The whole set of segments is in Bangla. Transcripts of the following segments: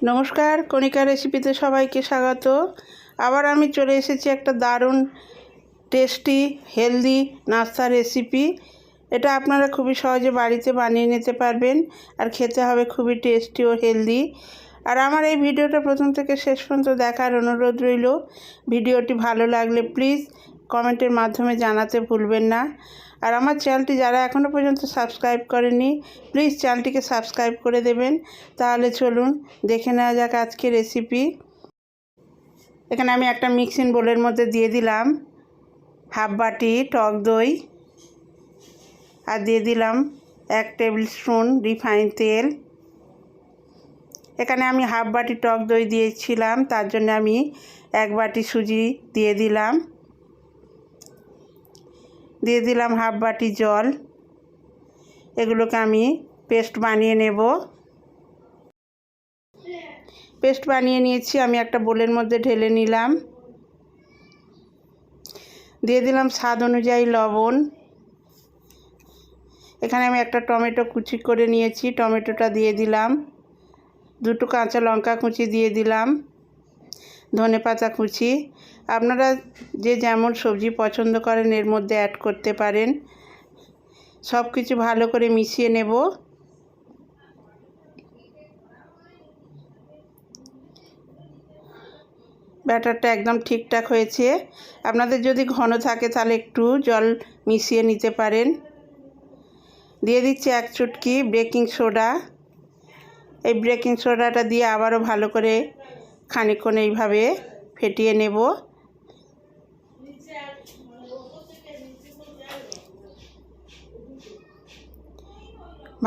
নমস্কার, কণিকা রেসিপিতে সবাইকে স্বাগত। আবার আমি চলে এসেছি একটা দারুণ টেস্টি হেলদি নাস্তা রেসিপি এটা আপনারা খুবই সহজে বাড়িতে বানিয়ে নিতে পারবেন আর খেতে হবে খুবই টেস্টি ও হেলদি আর আমার এই ভিডিওটা প্রথম থেকে শেষ পর্যন্ত দেখার অনুরোধ রইল। ভিডিওটি ভালো লাগলে প্লিজ কমেন্টের মাধ্যমে জানাতে ভুলবেন না। আর আমার চ্যানেলটি যারা এখনও পর্যন্ত সাবস্ক্রাইব করেনি প্লিজ চ্যানেলটিকে সাবস্ক্রাইব করে দেবেন। তাহলে চলুন দেখে নেওয়া যাক আজকে রেসিপি। এখানে আমি একটা মিক্সিং বোলের মধ্যে দিয়ে দিলাম হাফ বাটি টক দই আর দিয়ে দিলাম এক টেবিল স্পুন রিফাইন তেল। এখানে আমি হাফ বাটি টক দই দিয়েছিলাম, তার জন্য আমি এক বাটি সুজি দিয়ে দিলাম। দিয়ে দিলাম হাফ বাটি জল। এগুলোকে আমি পেস্ট বানিয়ে নেব। পেস্ট বানিয়ে নিয়েছি, আমি একটা বোলের মধ্যে ঢেলে নিলাম। দিয়ে দিলাম স্বাদ অনুযায়ী লবণ। এখানে আমি একটা টমেটো কুচি করে নিয়েছি, টমেটোটা দিয়ে দিলাম। দুটো কাঁচা লঙ্কা কুচি দিয়ে দিলাম, ধনে পাতা কুচি। আপনারা যে যেমন সবজি পছন্দ করেন, এর মধ্যে অ্যাড করতে পারেন। সব কিছু ভালো করে মিশিয়ে নেব। ব্যাটারটা একদম ঠিকঠাক হয়েছে। আপনাদের যদি ঘন থাকে, তাহলে একটু জল মিশিয়ে নিতে পারেন। দিয়ে দিচ্ছি এক চুটকি বেকিং সোডা। এই বেকিং সোডাটা দিয়ে আবারও ভালো করে খানিকক্ষণ এইভাবে ফেটিয়ে নেব।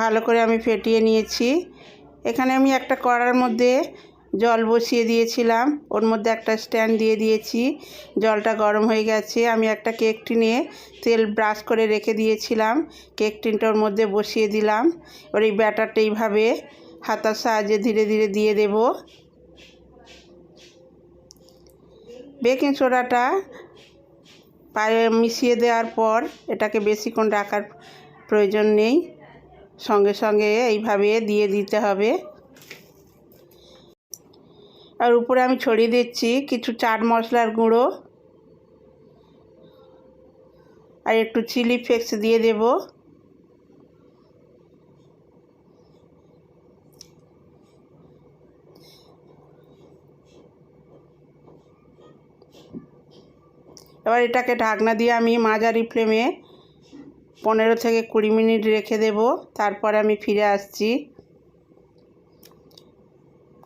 ভালো করে আমি ফেটিয়ে নিয়েছি। এখানে আমি একটা কড়ার মধ্যে জল বসিয়ে দিয়েছিলাম। ওর মধ্যে একটা স্ট্যান্ড দিয়ে দিয়েছি। জলটা গরম হয়ে গেছে। আমি একটা কেক টিনে তেল ব্রাশ করে রেখে দিয়েছিলাম। কেক টিনটা ওর মধ্যে বসিয়ে দিলাম। এবার এই ব্যাটারটা এইভাবে হাতার সাহায্যে ধীরে ধীরে দিয়ে দেব। বেকিং সোডাটা পায়ে মিশিয়ে দেওয়ার পর এটাকে বেশিক্ষণ রাখার প্রয়োজন নেই। সঙ্গে সঙ্গে এইভাবে দিয়ে দিতে হবে। আর উপরে আমি ছড়িয়ে দিচ্ছি কিছু চাট মশলার গুঁড়ো। আর একটু চিলি ফ্লেক্স দিয়ে দেব। এবার এটাকে ঢাকনা দিয়ে আমি মাঝারি ফ্লেমে পনেরো থেকে কুড়ি মিনিট রেখে দেব। তারপর আমি ফিরে আসছি।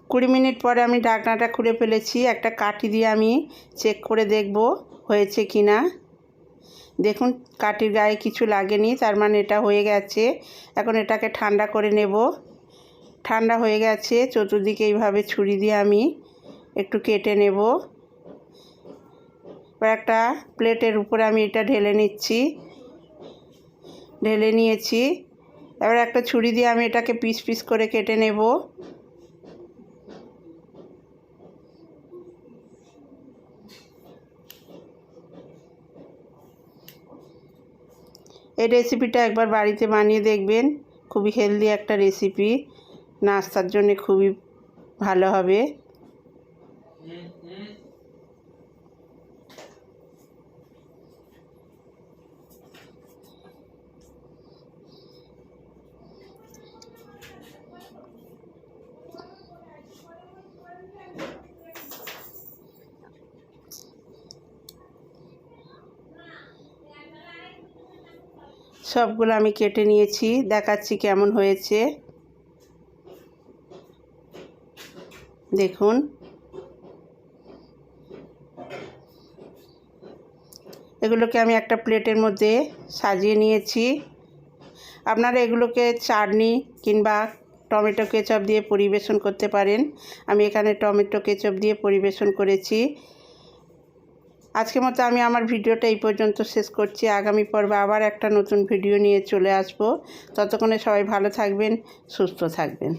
কুড়ি মিনিট পরে আমি ঢাকনাটা খুলে ফেলেছি। একটা কাঠি দিয়ে আমি চেক করে দেখব হয়েছে কি না দেখুন, কাঠির গায়ে কিছু লাগেনি, তার মানে এটা হয়ে গেছে। এখন এটাকে ঠান্ডা করে নেব। ঠান্ডা হয়ে গেছে, চতুর্দিকে এইভাবে ছুরি দিয়ে আমি একটু কেটে নেব। এবার একটা প্লেটের উপরে আমি এটা ঢেলে নিচ্ছি। ঢেলে নিয়েছি। এবার একটা ছুরি দিয়ে আমি এটাকে পিস পিস করে কেটে নেব। এই রেসিপিটা একবার বাড়িতে বানিয়ে দেখবেন। খুবই হেলদি একটা রেসিপি নাস্তার জন্য খুবই ভালো হবে। সবগুলো আমি কেটে নিয়েছি, দেখাচ্ছি কেমন হয়েছে। দেখুন। এগুলোকে আমি একটা প্লেটের মধ্যে সাজিয়ে নিয়েছি। আপনারা এগুলোকে চাটনি কিংবা টমেটো কেচাপ দিয়ে পরিবেশন করতে পারেন। আমি এখানে টমেটো কেচাপ দিয়ে পরিবেশন করেছি। আজকের মতো আমি আমার ভিডিওটা এই পর্যন্ত শেষ করছি। আগামী পর্বে আবার একটা নতুন ভিডিও নিয়ে চলে আসব। ততক্ষণে সবাই ভালো থাকবেন, সুস্থ থাকবেন।